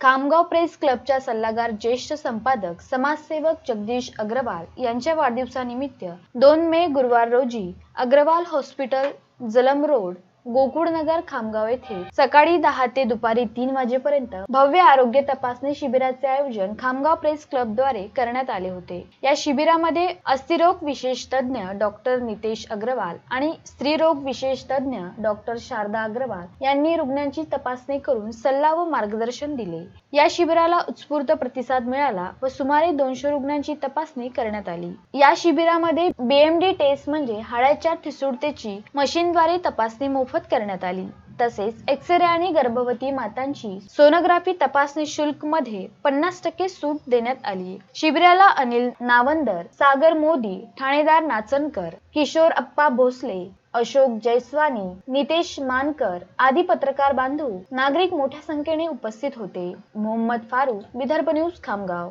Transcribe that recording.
Khamgaon press क्लबच्या सल्लागार ज्येष्ठ संपादक समाजसेवक जगदीश अग्रवाल यांच्या वाढदिवसानिमित्त दोन मे गुरुवार रोजी अग्रवाल हॉस्पिटल जलम रोड गोकुळनगर खामगाव येथे सकाळी दहा ते दुपारी तीन वाजेपर्यंत भव्य आरोग्य तपासणी शिबिराचे आयोजन खामगाव प्रेस क्लबद्वारे करण्यात आले होते. या शिबिरामध्ये अस्थिरोग विशेष तज्ज्ञ डॉक्टर नितेश अग्रवाल आणि स्त्रीरोग विशेष तज्ज्ञ डॉक्टर शारदा अग्रवाल यांनी रुग्णांची तपासणी करून सल्ला व मार्गदर्शन दिले. या शिबिराला उत्स्फूर्त प्रतिसाद मिळाला व सुमारे दोनशे रुग्णांची तपासणी करण्यात आली. या शिबिरामध्ये बीएमडी टेस्ट म्हणजे हाडाच्या ठिसूळतेची मशीनद्वारे तपासणी मोफत मोफत करण्यात आली. तसेच एक्सरे आणि गर्भवती मातांची सोनोग्राफी तपासणी शुल्कमध्ये पन्नास टक्के सूट देण्यात आली. शिबिराला अनिल नावंदर सागर मोदी ठाणेदार नाचनकर किशोर अप्पा भोसले अशोक जयस्वानी नितेश मानकर आदी पत्रकार बांधव नागरिक मोठ्या संख्येने उपस्थित होते. मोहम्मद फारूक विदर्भ न्यूज खामगाव.